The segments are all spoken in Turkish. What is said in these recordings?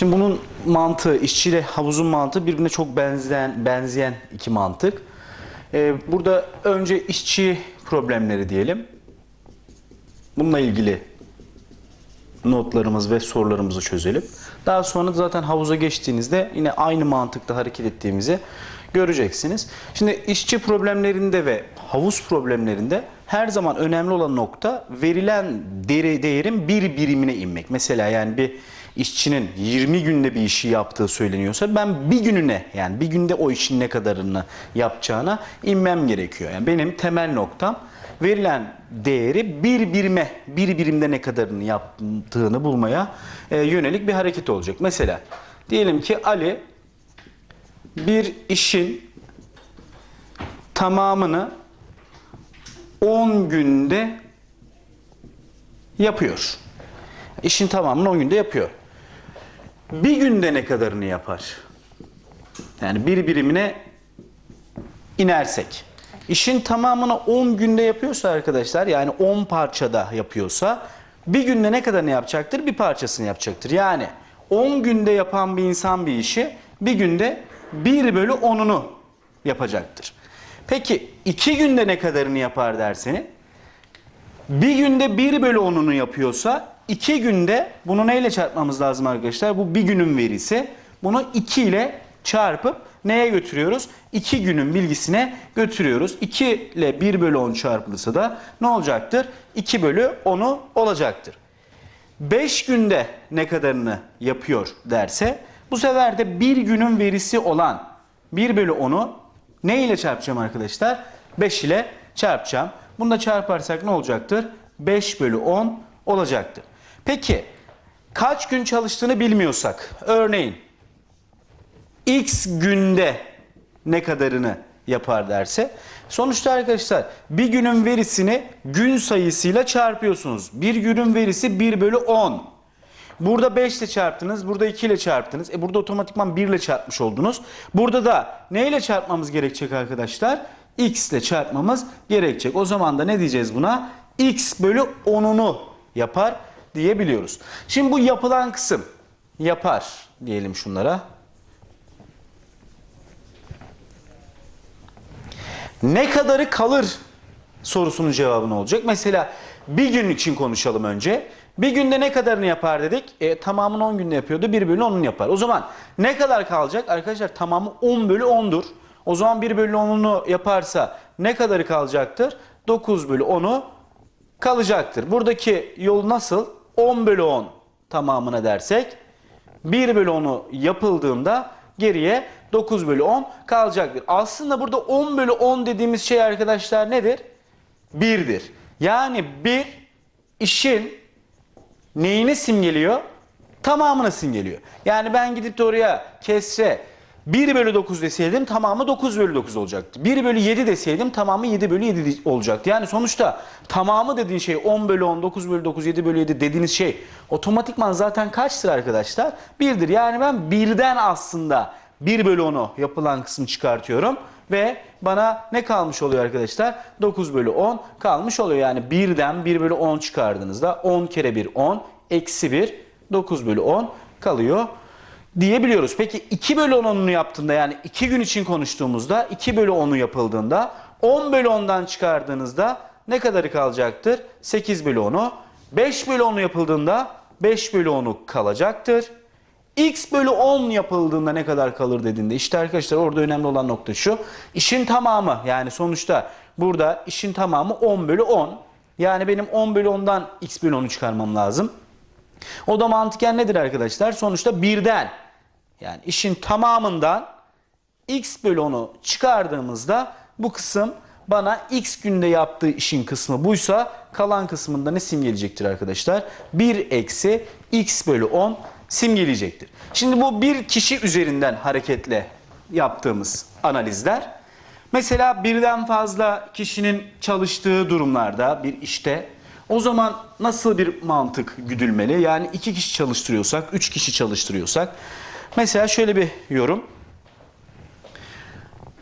Şimdi bunun mantığı, işçiyle havuzun mantığı birbirine çok benzeyen, benzeyen iki mantık. Ee, burada önce işçi problemleri diyelim. Bununla ilgili notlarımız ve sorularımızı çözelim. Daha sonra zaten havuza geçtiğinizde yine aynı mantıkta hareket ettiğimizi göreceksiniz. Şimdi işçi problemlerinde ve havuz problemlerinde her zaman önemli olan nokta verilen değeri, değerin bir birimine inmek. Mesela yani bir işçinin 20 günde bir işi yaptığı söyleniyorsa ben bir gününe yani bir günde o işin ne kadarını yapacağına inmem gerekiyor. Yani benim temel noktam verilen değeri bir birime, bir birimde ne kadarını yaptığını bulmaya e, yönelik bir hareket olacak. Mesela diyelim ki Ali bir işin tamamını 10 günde yapıyor. İşin tamamını 10 günde yapıyor. Bir günde ne kadarını yapar? Yani bir birimine inersek. İşin tamamını 10 günde yapıyorsa arkadaşlar yani 10 parçada yapıyorsa bir günde ne kadarını yapacaktır? Bir parçasını yapacaktır. Yani 10 günde yapan bir insan bir işi bir günde 1 bölü 10'unu yapacaktır. Peki 2 günde ne kadarını yapar derseniz? Bir günde 1 bölü 10'unu yapıyorsa 2 günde bunu neyle çarpmamız lazım arkadaşlar? Bu bir günün verisi. Bunu 2 ile çarpıp neye götürüyoruz? 2 günün bilgisine götürüyoruz. 2 ile 1 bölü 10 çarpılırsa da ne olacaktır? 2 bölü 10'u olacaktır. 5 günde ne kadarını yapıyor derse bu sefer de bir günün verisi olan 1 bölü 10'u ne ile çarpacağım arkadaşlar? 5 ile çarpacağım. Bunu da çarparsak ne olacaktır? 5 bölü 10 olacaktır. Peki kaç gün çalıştığını bilmiyorsak örneğin x günde ne kadarını yapar derse sonuçta arkadaşlar bir günün verisini gün sayısıyla çarpıyorsunuz. Bir günün verisi 1 bölü 10. Burada 5 ile çarptınız, burada 2 ile çarptınız. E burada otomatikman 1 ile çarpmış oldunuz. Burada da ne ile çarpmamız gerekecek arkadaşlar? X ile çarpmamız gerekecek. O zaman da ne diyeceğiz buna? X bölü 10'unu yapar diyebiliyoruz. Şimdi bu yapılan kısım yapar diyelim şunlara. Ne kadarı kalır sorusunun cevabı ne olacak? Mesela bir gün için konuşalım önce. Bir günde ne kadarını yapar dedik? E, tamamını 10 günde yapıyordu. 1 bölü 10'unu yapar. O zaman ne kadar kalacak? Arkadaşlar tamamı 10 bölü 10'dur. O zaman 1 bölü 10'unu yaparsa ne kadarı kalacaktır? 9 bölü 10'u kalacaktır. Buradaki yol nasıl? 10 bölü 10 tamamına dersek 1 bölü 10'u yapıldığında geriye 9 bölü 10 kalacaktır. Aslında burada 10 bölü 10 dediğimiz şey arkadaşlar nedir? 1'dir. Yani bir işin neyini simgeliyor? Tamamını simgeliyor. Yani ben gidip de oraya kesre 1 bölü 9 deseydim tamamı 9 bölü 9 olacaktı. 1 bölü 7 deseydim tamamı 7 bölü 7 olacaktı. Yani sonuçta tamamı dediğin şey 10 bölü 10, 9 bölü 9, 7 bölü 7 dediğiniz şey otomatikman zaten kaçtır arkadaşlar? 1'dir. Yani ben birden aslında 1 bölü 10'u yapılan kısmı çıkartıyorum. Ve bana ne kalmış oluyor arkadaşlar? 9 bölü 10 kalmış oluyor. Yani 1'den 1 bölü 10 çıkardığınızda 10 kere 1 10 eksi 1 9 bölü 10 kalıyor diyebiliyoruz. Peki 2 bölü 10'unu yaptığında yani 2 gün için konuştuğumuzda 2 bölü 10'u yapıldığında 10 bölü 10'dan çıkardığınızda ne kadarı kalacaktır? 8 bölü 10'u. 5 bölü 10'u yapıldığında 5 bölü 10'u kalacaktır. X bölü 10 yapıldığında ne kadar kalır dediğinde işte arkadaşlar orada önemli olan nokta şu. İşin tamamı yani sonuçta burada işin tamamı 10 bölü 10. Yani benim 10 bölü 10'dan X bölü 10'u çıkarmam lazım. O da mantıken nedir arkadaşlar? Sonuçta birden yani işin tamamından X bölü 10'u çıkardığımızda bu kısım bana X günde yaptığı işin kısmı buysa kalan kısmında ne simgeleyecektir arkadaşlar? 1 eksi X bölü 10 simgeleyecektir. Şimdi bu bir kişi üzerinden hareketle yaptığımız analizler. Mesela birden fazla kişinin çalıştığı durumlarda bir işte o zaman nasıl bir mantık güdülmeli? Yani iki kişi çalıştırıyorsak, üç kişi çalıştırıyorsak. Mesela şöyle bir yorum.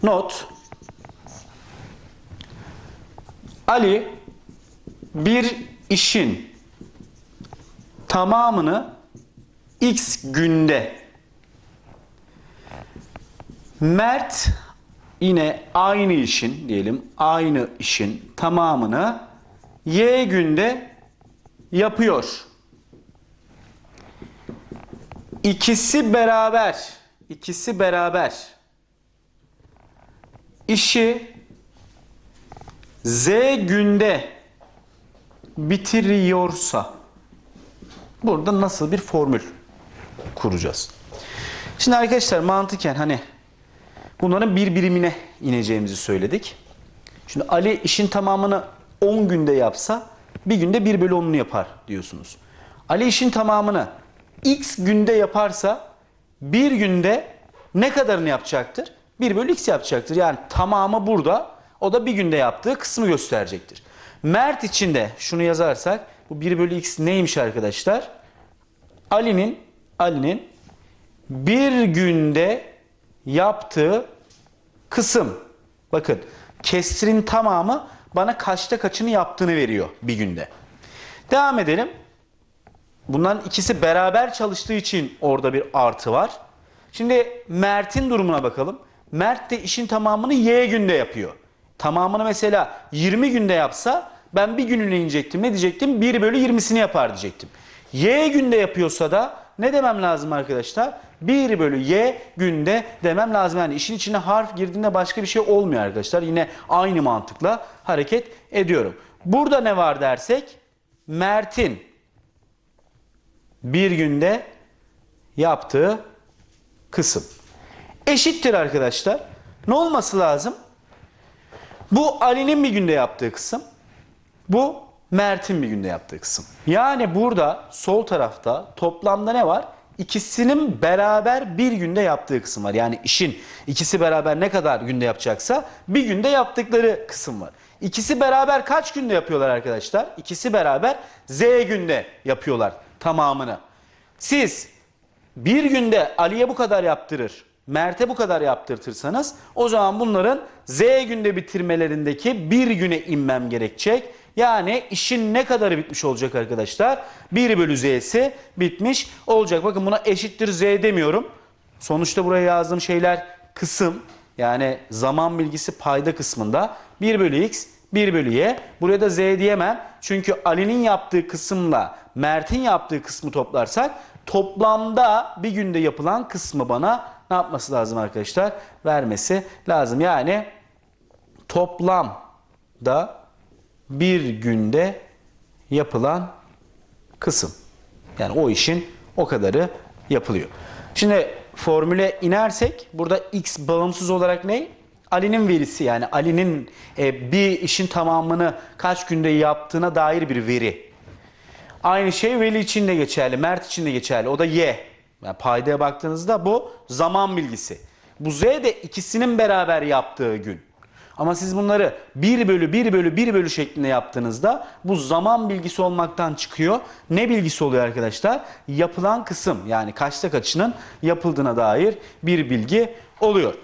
Not. Ali bir işin tamamını X günde Mert yine aynı işin diyelim aynı işin tamamını Y günde yapıyor. İkisi beraber ikisi beraber işi Z günde bitiriyorsa burada nasıl bir formül kuracağız? Şimdi arkadaşlar mantıken hani bunların bir birimine ineceğimizi söyledik. Şimdi Ali işin tamamını 10 günde yapsa bir günde 1 bölü 10'unu yapar diyorsunuz. Ali işin tamamını x günde yaparsa bir günde ne kadarını yapacaktır? 1 bölü x yapacaktır. Yani tamamı burada. O da bir günde yaptığı kısmı gösterecektir. Mert için de şunu yazarsak bu 1 bölü x neymiş arkadaşlar? Ali'nin Ali'nin bir günde yaptığı kısım. Bakın kestirin tamamı bana kaçta kaçını yaptığını veriyor bir günde. Devam edelim. Bunların ikisi beraber çalıştığı için orada bir artı var. Şimdi Mert'in durumuna bakalım. Mert de işin tamamını Y günde yapıyor. Tamamını mesela 20 günde yapsa ben bir gününe inecektim. Ne diyecektim? 1 bölü 20'sini yapar diyecektim. Y günde yapıyorsa da ne demem lazım arkadaşlar? 1 bölü Y günde demem lazım. Yani işin içine harf girdiğinde başka bir şey olmuyor arkadaşlar. Yine aynı mantıkla hareket ediyorum. Burada ne var dersek? Mert'in bir günde yaptığı kısım. Eşittir arkadaşlar. Ne olması lazım? Bu Ali'nin bir günde yaptığı kısım. Bu Mert'in bir günde yaptığı kısım. Yani burada sol tarafta toplamda ne var? İkisinin beraber bir günde yaptığı kısım var. Yani işin ikisi beraber ne kadar günde yapacaksa bir günde yaptıkları kısım var. İkisi beraber kaç günde yapıyorlar arkadaşlar? İkisi beraber Z günde yapıyorlar tamamını. Siz bir günde Ali'ye bu kadar yaptırır, Mert'e bu kadar yaptırtırsanız o zaman bunların Z günde bitirmelerindeki bir güne inmem gerekecek. Yani işin ne kadarı bitmiş olacak arkadaşlar? 1 bölü Z'si bitmiş olacak. Bakın buna eşittir Z demiyorum. Sonuçta buraya yazdığım şeyler kısım yani zaman bilgisi payda kısmında 1 bölü X 1 bölü Y. Buraya da Z diyemem. Çünkü Ali'nin yaptığı kısımla Mert'in yaptığı kısmı toplarsak toplamda bir günde yapılan kısmı bana ne yapması lazım arkadaşlar? Vermesi lazım. Yani toplamda bir günde yapılan kısım. Yani o işin o kadarı yapılıyor. Şimdi formüle inersek burada x bağımsız olarak ne? Ali'nin verisi yani Ali'nin e, bir işin tamamını kaç günde yaptığına dair bir veri. Aynı şey Veli için de geçerli, Mert için de geçerli. O da Y. Yani paydaya baktığınızda bu zaman bilgisi. Bu Z de ikisinin beraber yaptığı gün. Ama siz bunları 1 bölü 1 bölü 1 bölü şeklinde yaptığınızda bu zaman bilgisi olmaktan çıkıyor. Ne bilgisi oluyor arkadaşlar? Yapılan kısım yani kaçta kaçının yapıldığına dair bir bilgi oluyor.